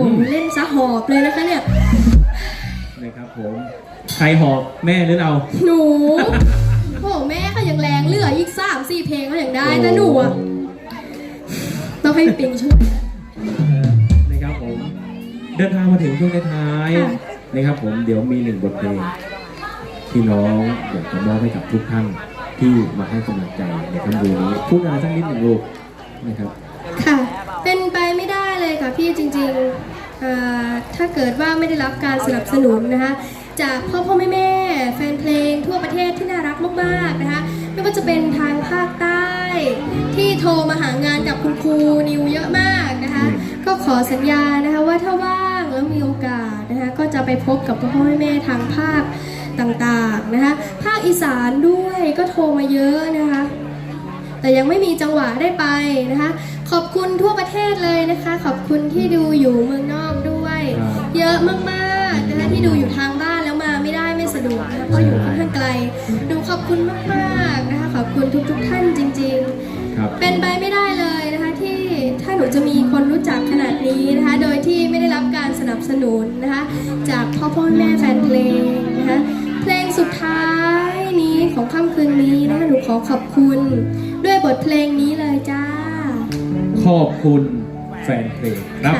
ผมเล่นซะหอบเลยนะคะเนี่ย นะครับผม ใครหอบแม่หรือเรา หนู โอ้แม่เขายังแรงเหลืออีกสามสี่เพลงเขายังได้แต่หนูอะต้องให้ปิงช่วย เอ่อนะครับผม เดินทางมาถึงช่วงท้ายค่ะ ๆนะครับผมเดี๋ยวมีหนึ่งบทเพลงที่น้องอยากจะมอบให้กับทุกท่านที่มาให้กำลังใจในคำดูนี้พูดอะไรสักนิดหนึ่งลูกนะครับ ค่ะ เป็นไปไม่ได้ เลยค่ะพี่จริงๆถ้าเกิดว่าไม่ได้รับการสนับสนุนนะคะจากพ่อพ่อแม่แม่แฟนเพลงทั่วประเทศที่น่ารักมากๆนะคะไม่ว่าจะเป็นทางภาคใต้ ที่โทรมาหางานกับคุณครูนิวเยอะมากนะคะก็ขอสัญญานะคะว่าถ้าว่างแล้วมีโอกาสนะคะก็จะไปพบกับพ่อพ่อแม่แม่ทางภาคต่างๆนะคะภาคอีสานด้วยก็โทรมาเยอะนะคะแต่ยังไม่มีจังหวะได้ไปนะคะ ขอบคุณทั่วประเทศเลยนะคะ ขอบคุณที่ดูอยู่เมืองนอกด้วย ครับเยอะมากๆนะคะที่ดูอยู่ทางบ้านแล้วมาไม่ได้ไม่สะดวกนะคะเพราะอยู่ค่อนข้างไกลหนูขอบคุณมากๆนะคะ ขอบคุณทุกๆท่านจริงๆครับเป็นไปไม่ได้เลยนะคะที่ถ้าหนูจะมีคนรู้จักขนาดนี้นะคะ โดยที่ไม่ได้รับการสนับสนุนนะคะ จากพ่อพ่อแม่แฟนเพลงนะคะ เพลงสุดท้ายนี้ของค่ำคืนนี้นะคะหนูขอขอบคุณ ด้วยบทเพลงนี้เลยจ้าข อบคุณแฟนเพลงครับ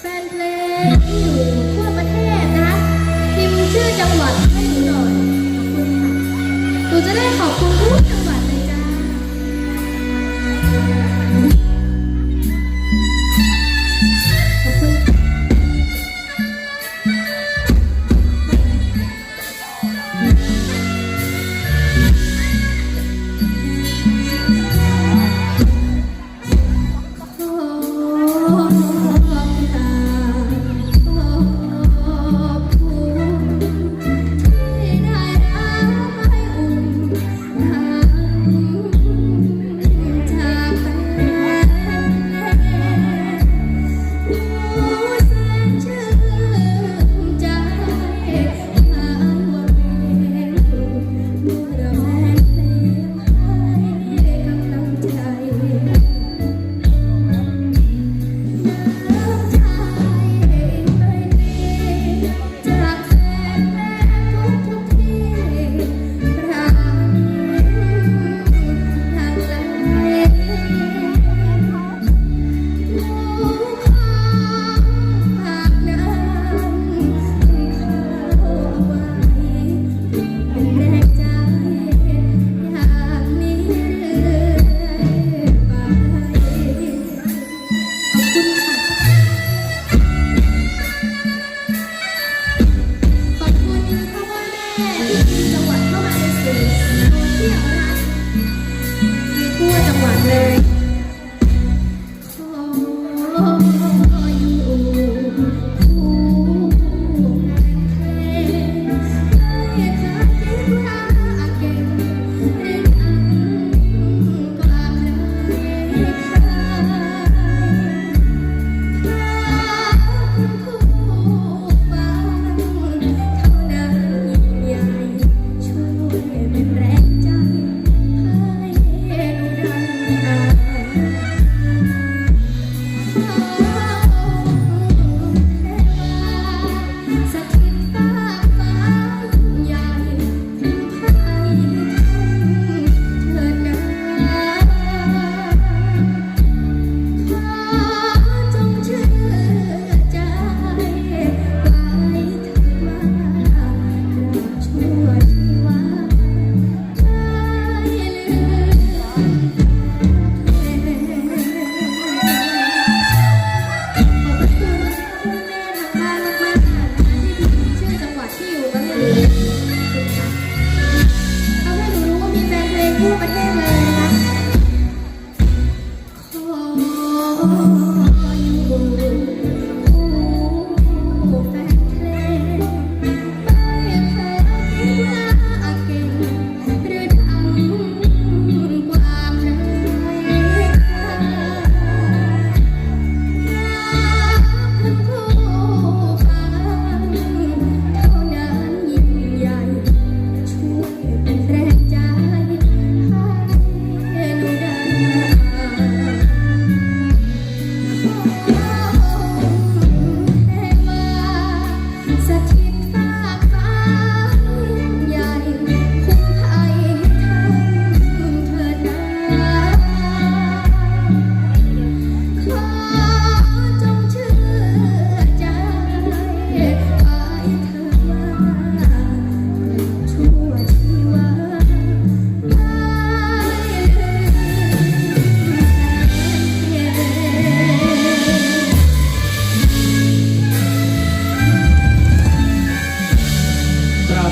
แฟนเพลงที่อยู่ทั่วประเทศนะคะพิมพ์ชื่อจังหวัดให้หนูหน่อย นูจะได้ขอบคุณทุกจังหวัดเลยจ้า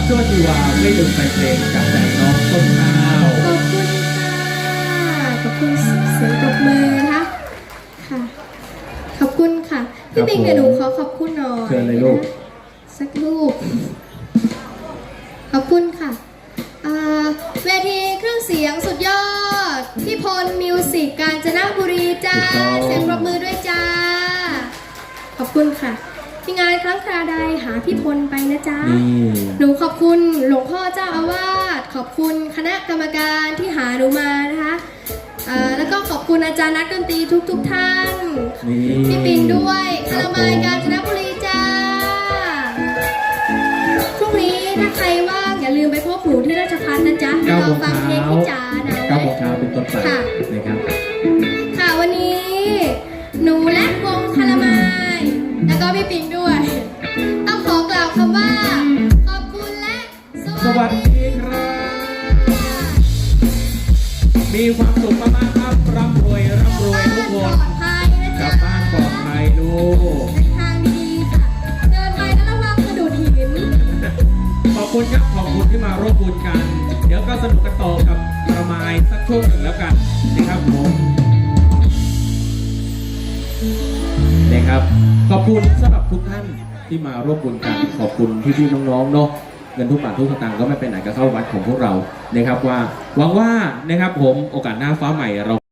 เชื่ว่าจีวาไม่ลืมไปเพลงจากใจน้องต้นข้าวขอบคุณค่ะขอบคุณเสียงปรบมือนะคะค่ะ ขอบคุณค่ะพี่บิ๊กเดี๋ยวหนูขอขอบคุณหน่อยนะสักลูกขอบคุณค่ะเวทีเครื่องเสียงสุดยอด พี่พลมิวสิกการจนบุรีจ้า เสียงปรบมือด้วยจ้า ขอบคุณค่ะ ที่งานครั้งคราใดหาพี่พลไปนะจ๊ะ นี่หนูขอบคุณหลวงพ่อเจ้าอาวาสขอบคุณคณะกรรมการที่หาหนูมานะคะอ่าแล้วก็ขอบคุณอาจารย์นักดนตรีทุก ๆท่าน นี่พี่ปิงด้วยคาราบมายผมกาญจนบุรีจ้า พรุ่งนี้ถ้าใครว่างอย่าลืมไปพบหนูที่ราชพัฒนะจ๊ะเก้ารโมองฟังเพลงเช้าพี่จ๋านะ เก้าโมงเช้าเป็นต้นไปค่ะ นะครับ ค่ะวันนี้ หนูและ แล้วก็พี่ปิงด้วย ต้องขอกล่าวคำว่า ขอบคุณและ สสวัวัสสดีดีครับ มีความสุขมากๆครับร่ำรวยร่ำรวยทุกคปลนอดภัยนะกลัจ๊ะบบ้านปลอดภัยลูกเดินทางดีๆค่ะ เดินไปก็ระวังกระดูดหิน ขอบคุณครับขอบคุณที่มาร่วมบุญกัน เดี๋ยวก็สนุกกันต่อกับประมายสักช่วงหนึ่งแล้วกันนะครับผมนะครับขอบ คุณสำหรับทุกท่านที่มาร่วมบุญกันขอบคุณพี่ๆน้องๆเนาะเงินทุกบาททุกสตางค์ก็ไม่ไปไหนก็เข้าวัดของพวกเรานะครับว่าหวังว่านะครับผมโอกาสหน้าฟ้าใหม่เรา